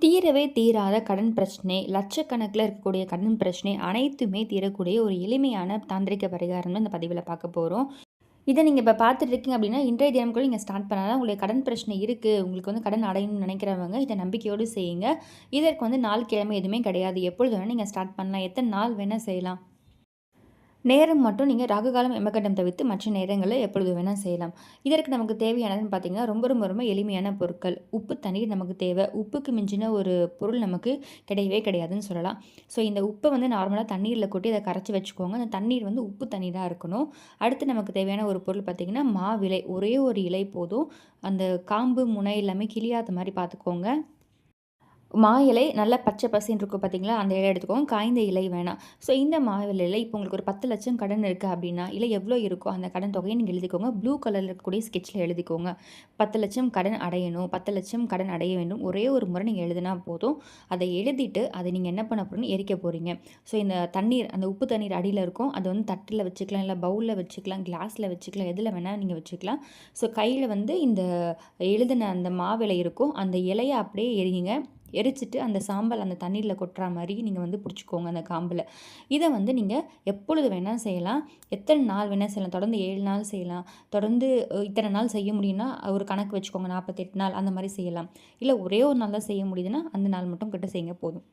தீரவே தீராத கடன் பிரச்சனை லட்சக்கணக்கில் இருக்கக்கூடிய கடன் பிரச்சனை அனைத்துமே தீரக்கூடிய ஒரு எளிமையான தாந்திரிக பரிகாரம் இந்த பதிவில் பார்க்க போகிறோம் இதை நீங்கள் இப்போ பார்த்துட்டு இருக்கீங்க அப்படின்னா இன்றைய தினம் கூட நீங்கள் ஸ்டார்ட் பண்ணால் உங்களுக்கு கடன் பிரச்சனை இருக்குது உங்களுக்கு வந்து கடன் அடையணும்னு நினைக்கிறவங்க இதை நம்பிக்கையோடு செய்யுங்க. இதற்கு வந்து நாள் கிழமை எதுவுமே கிடையாது. எப்பொழுது வேணால் நீங்கள் ஸ்டார்ட் பண்ணலாம். எத்தனை நாள் வேணால் செய்யலாம். நேரம் மட்டும் நீங்கள் ராகுகாலம் எமகண்டம் தவிர்த்து மற்ற நேரங்களில் எப்பொழுது வேணால் செய்யலாம். இதற்கு நமக்கு தேவையானதுன்னு பார்த்தீங்கன்னா ரொம்ப ரொம்ப ரொம்ப எளிமையான பொருட்கள். உப்பு தண்ணீர் நமக்கு தேவை. உப்புக்கு மிஞ்சின ஒரு பொருள் நமக்கு கிடையவே கிடையாதுன்னு சொல்லலாம். ஸோ இந்த உப்பை வந்து நார்மலாக தண்ணீரில் கொட்டி அதை கரைச்சி வச்சுக்கோங்க. அந்த தண்ணீர் வந்து உப்பு தண்ணீராக இருக்கணும். அடுத்து நமக்கு தேவையான ஒரு பொருள் பார்த்திங்கன்னா மாவிலை. ஒரே ஒரு இலை போதும். அந்த காம்பு முனை எல்லாமே கிளியாத மாதிரி பார்த்துக்கோங்க மா இலை நல்ல பச்சை பசின்னு இருக்கும் பார்த்தீங்களா அந்த இலை எடுத்துக்கோங்க. காய்ந்த இலை வேணாம். ஸோ இந்த மா இலையில் இப்போ உங்களுக்கு ஒரு பத்து லட்சம் கடன் இருக்குது அப்படின்னா இல்லை எவ்வளோ இருக்கோ அந்த கடன் தொகையை நீங்கள் எழுதிக்கோங்க. ப்ளூ கலரில் இருக்கக்கூடிய ஸ்கெட்சில் எழுதிக்கோங்க. பத்து லட்சம் கடன் அடையணும். பத்து லட்சம் கடன் அடைய வேண்டும். ஒரே ஒரு முறை நீங்கள் எழுதினா போதும். அதை எழுதிட்டு அதை நீங்கள் என்ன பண்ண போகிறோன்னு எரிக்க போகிறீங்க ஸோ இந்த தண்ணீர் அந்த உப்பு தண்ணீர் அடியில் இருக்கும். அதை வந்து தட்டில் வச்சுக்கலாம். இல்லை பவுலில் வச்சுக்கலாம். கிளாஸில் வச்சுக்கலாம். எதில் வேணால் நீங்கள் வச்சுக்கலாம். ஸோ கையில் வந்து இந்த எழுதின அந்த மாவிலை இருக்கும். அந்த இலையை அப்படியே எரியுங்க. எரிச்சிட்டு அந்த சாம்பல் அந்த தண்ணீரில் கொட்டுற மாதிரி நீங்கள் வந்து பிடிச்சிக்கோங்க அந்த காம்பில். இதை வந்து நீங்கள் எப்பொழுது வேணால் செய்யலாம். எத்தனை நாள் வேணால் செய்யலாம். தொடர்ந்து ஏழு நாள் செய்யலாம். தொடர்ந்து இத்தனை நாள் செய்ய முடியும்னா ஒரு கணக்கு வச்சுக்கோங்க நாற்பத்தெட்டு நாள் அந்த மாதிரி செய்யலாம். இல்லை ஒரே ஒரு நாள் தான் செய்ய முடியுதுன்னா அந்த நாள் மட்டும் கிட்ட செய்யுங்க போதும்.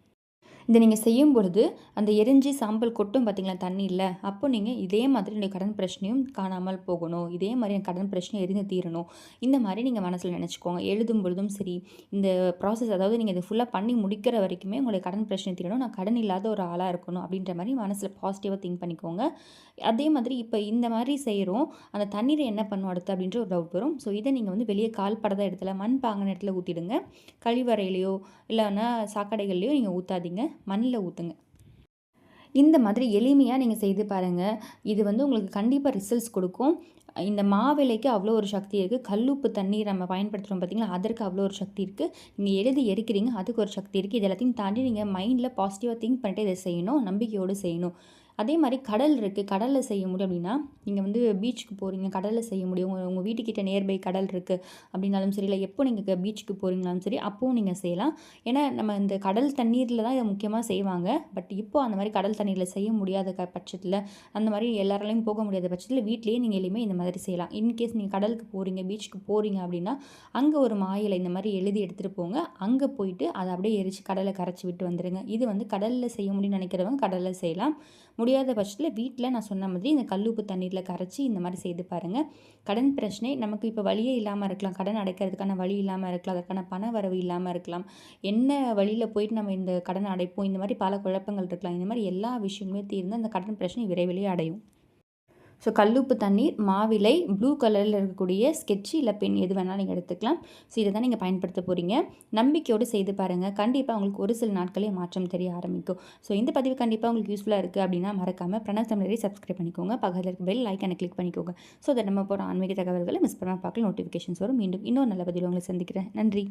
இதை நீங்கள் செய்யும் பொழுது அந்த எரிஞ்சி சாம்பல் கொட்டும் பார்த்தீங்களா இல்லை அப்போ நீங்கள் இதே மாதிரி என்னுடைய கடன் பிரச்சனையும் காணாமல் போகணும். இதே மாதிரி என் கடன் பிரச்சனை எரிந்து தீரணும். இந்த மாதிரி நீங்கள் மனசில் நினச்சிக்கோங்க. எழுதும் பொழுதும் சரி இந்த ப்ராசஸ் அதாவது நீங்கள் இதை ஃபுல்லாக பண்ணி முடிக்கிற வரைக்குமே உங்களுடைய கடன் பிரச்சனை தீரணும். நான் கடன் இல்லாத ஒரு ஆளாக இருக்கணும் அப்படின்ற மாதிரி மனசில் பாசிட்டிவாக திங்க் பண்ணிக்கோங்க. அதே மாதிரி இப்போ இந்த மாதிரி செய்கிறோம் அந்த தண்ணீரை என்ன பண்ணும் அடுத்து அப்படின்ற ஒரு டவுட் வரும். ஸோ இதை நீங்கள் வந்து வெளியே கால் படத இடத்துல மண் பாங்கின இடத்துல ஊற்றிடுங்க கழிவறையிலையோ இல்லைன்னா சாக்கடைகள்லையோ நீங்கள் ஊற்றாதீங்க மண்ணில் ஊற்றுங்க. இந்த மாதிரி எளிமையாக நீங்கள் செய்து பாருங்கள் இது வந்து உங்களுக்கு கண்டிப்பாக ரிசல்ட்ஸ் கொடுக்கும். இந்த மாவிலைக்கு அவ்வளோ ஒரு சக்தி இருக்குது கல்லுப்பு தண்ணீர் நம்ம பயன்படுத்துகிறோம் பார்த்திங்களா? அதற்கு அவ்வளோ ஒரு சக்தி இருக்குது நீங்கள் எழுதி எரிக்கிறீங்க அதுக்கு ஒரு சக்தி இருக்குது இது எல்லாத்தையும் தாண்டி நீங்கள் மைண்டில் பாசிட்டிவாக திங்க் பண்ணிட்டு இதை செய்யணும். நம்பிக்கையோடு செய்யணும். அதே மாதிரி கடல் இருக்குது கடலில் செய்ய முடியும் அப்படின்னா நீங்கள் வந்து பீச்சுக்கு போகிறீங்க கடலில் செய்ய முடியும். உங்கள் உங்கள் வீட்டுக்கிட்ட நியர்பை கடல் இருக்குது அப்படின்னாலும் சரி இல்லை எப்போ நீங்கள் பீச்சுக்கு போகிறீங்களாலும் சரி அப்போவும் நீங்கள் செய்யலாம். ஏன்னா நம்ம இந்த கடல் தண்ணீரில் தான் இதை முக்கியமாக செய்வாங்க. பட் இப்போ அந்த மாதிரி கடல் தண்ணீரில் செய்ய முடியாத க பட்சத்தில் அந்த மாதிரி எல்லாராலையும் போக முடியாத பட்சத்தில் வீட்லேயே நீங்கள் எளிமையாக இந்த மாதிரி செய்யலாம். இன்கேஸ் நீங்கள் கடலுக்கு போகிறீங்க பீச்சுக்கு போகிறீங்க அப்படின்னா அங்கே ஒரு மாயிலை இந்த மாதிரி எழுதி எடுத்துகிட்டு போங்க. அங்கே போயிட்டு அதை அப்படியே எரித்து கடலை கரைச்சி விட்டு வந்துடுங்க இது வந்து கடலில் செய்ய முடியும்னு நினைக்கிறவங்க கடலில் செய்யலாம். முடியாத பட்சத்தில் வீட்டில் நான் சொன்ன மாதிரி இந்த கல்லுப்பு தண்ணீரில் கரைச்சி இந்த மாதிரி செய்து பாருங்கள் கடன் பிரச்சனை நமக்கு இப்போ வழியே இல்லாமல் இருக்கலாம். கடன் அடைக்கிறதுக்கான வழி இல்லாமல் இருக்கலாம். அதற்கான பண வரவு இல்லாமல் இருக்கலாம். என்ன வழியில் போயிட்டு நம்ம இந்த கடன் அடைப்போம்? இந்த மாதிரி பல குழப்பங்கள் இருக்கலாம். இந்த மாதிரி எல்லா விஷயங்களுமே தீர்ந்து அந்த கடன் பிரச்சனை விரைவிலேயே அடையும். ஸோ கல்லுப்பு தண்ணீர் மாவிலை ப்ளூ கலரில் இருக்கக்கூடிய ஸ்கெட்சு இல்லை பென் எது வேணாலும் நீங்கள் எடுத்துக்கலாம். ஸோ இதை தான் நீங்கள் பயன்படுத்த போகிறீங்க நம்பிக்கையோடு செய்து பாருங்கள் கண்டிப்பாக உங்களுக்கு ஒரு சில நாட்களே மாற்றம் தெரிய ஆரம்பிக்கும். ஸோ இந்த பதிவு கண்டிப்பாக உங்களுக்கு யூஸ்ஃபுல்லாக இருக்குது அப்படின்னா மறக்காமல் பிரணவ் தமிழரை சப்ஸ்கிரைப் பண்ணிக்கோங்க. பக்கத்தில் இருக்க பெல் லைக் கிளிக் பண்ணிக்கோங்க. ஸோ அதை நம்ம போகிற ஆன்மீக தகவல்களை மிஸ் பண்ணாமல் பார்க்கல நோட்டிஃபிகேஷன்ஸ் வரும். மீண்டும் இன்னொரு நல்ல பதிவு உங்களை சந்திக்கிறேன். நன்றி.